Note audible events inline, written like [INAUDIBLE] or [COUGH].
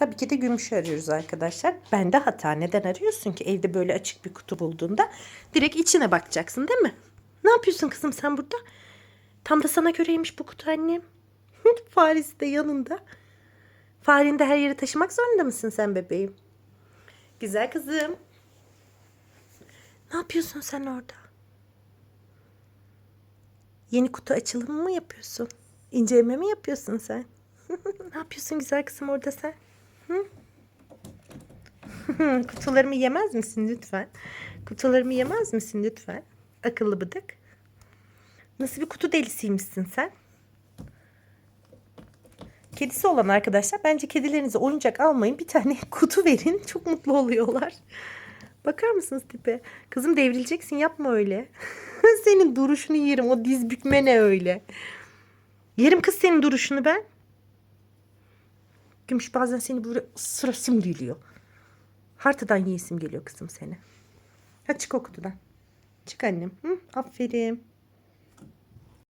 Tabii ki de gümüş arıyoruz arkadaşlar. Ben de hata. Neden arıyorsun ki? Evde böyle açık bir kutu bulduğunda direkt içine bakacaksın değil mi? Ne yapıyorsun kızım sen burada? Tam da sana göreymiş bu kutu annem. [LAUGHS] Faresi de yanında. Fareni de her yere taşımak zorunda mısın sen bebeğim? Güzel kızım. Ne yapıyorsun sen orada? Yeni kutu açılımı mı yapıyorsun? İnceleme mi yapıyorsun sen? [LAUGHS] ne yapıyorsun güzel kızım orada sen? [LAUGHS] Kutularımı yemez misin lütfen? Kutularımı yemez misin lütfen? Akıllı bıdık. Nasıl bir kutu delisiymişsin sen? Kedisi olan arkadaşlar bence kedilerinize oyuncak almayın. Bir tane [LAUGHS] kutu verin. Çok mutlu oluyorlar. Bakar mısınız tipe? Kızım devrileceksin yapma öyle. [LAUGHS] senin duruşunu yerim. O diz bükme ne öyle? Yerim kız senin duruşunu ben. Gümüş bazen seni böyle ısırasım geliyor. Hartadan yiyesim geliyor kızım seni. Hadi çık o kutudan. Çık annem. Hı? Aferin.